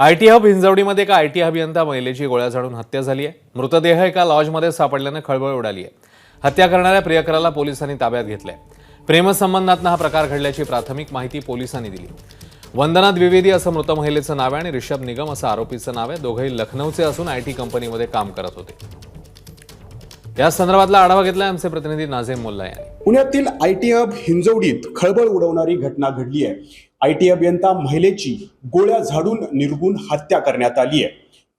I T hub हिंजवडीमध्ये एका I T अभियंता महिलेची गोळ्या झाडून हत्या झाली आहे. मृतदेह एका लॉजमध्ये सापडल्यानं खळबळ उडाली आहे. हत्या करणाऱ्या प्रियकराला पोलिसांनी ताब्यात घेतलंय. प्रेमसंबंधातनं हा प्रकार घडल्याची प्राथमिक माहिती पोलिसांनी दिली. वंदना द्विवेदी असं मृत महिलेचं नाव आहे आणि ऋषभ निगम असं आरोपीचं नाव आहे. दोघंही लखनौचे असून आय टी कंपनीमध्ये काम करत होते. या संदर्भातला आढावा घेतलाय आमचे प्रतिनिधी नाझेम मुल्ला यांनी. पुण्यातील आय टी हब हिंजवडीत खळबळ उडवणारी घटना घडली आहे. आय टी अभियंता महिलेची गोळ्या झाडून निर्गुण हत्या करण्यात आली आहे.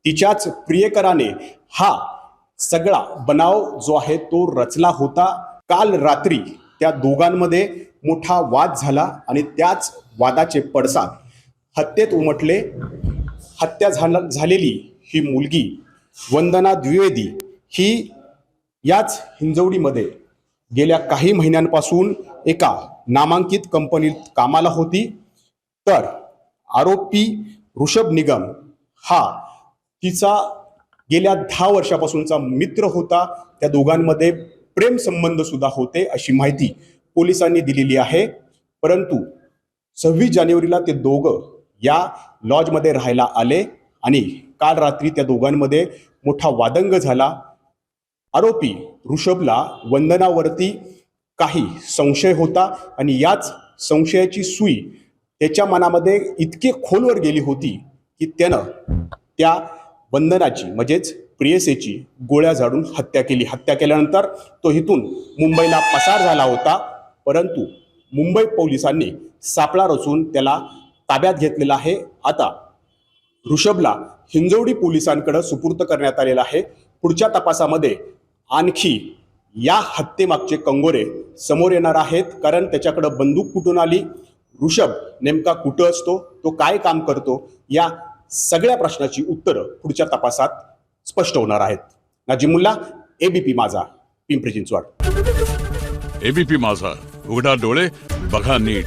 तिच्याच प्रियकराने हा सगळा बनाव जो आहे तो रचला होता. काल रात्री त्या दोघांमध्ये मोठा वाद झाला आणि त्याच वादाचे पडसाद. हत्येत उमटले. हत्या झाला झालेली ही मुलगी वंदना द्विवेदी ही याच हिंजवडीमध्ये गेल्या काही महिन्यांपासून एका नामांकित कंपनीत कामाला होती. तर आरोपी ऋषभ निगम हा तिचा गेल्या दहा वर्षापासूनचा मित्र होता. त्या दोघांमध्ये प्रेम संबंध सुद्धा होते अशी माहिती पोलिसांनी दिलेली आहे. परंतु सव्वीस जानेवारीला ते दोघं या लॉजमध्ये राहायला आले आणि काल रात्री त्या दोघांमध्ये मोठा वादंग झाला. आरोपी ऋषभला वंदनावरती काही संशय होता आणि याच संशयाची सुई त्याच्या मनामध्ये इतके खोलवर गेली होती की त्यानं त्या बंधनाची म्हणजेच प्रियसेची गोळ्या झाडून हत्या केली. हत्या केल्यानंतर तो इथून मुंबईला पसार झाला होता. परंतु मुंबई पोलिसांनी सापळा रचून त्याला ताब्यात घेतलेला आहे. आता ऋषभला हिंजवडी पोलिसांकडे सुपूर्त करण्यात आलेला आहे. पुढच्या तपासामध्ये आणखी या हत्येमागचे कंगोरे समोर येणार आहेत. कारण त्याच्याकडं बंदूक कुठून आली? ऋषभ नेमका कुठं असतो? तो काय काम करतो? या सगळ्या प्रश्नाची उत्तरं पुढच्या तपासात स्पष्ट होणार आहेत. नाजिमुल्ला एबीपी माझा पिंपरी चिंचवड. एबीपी माझा. उघडा डोळे बघा नीट.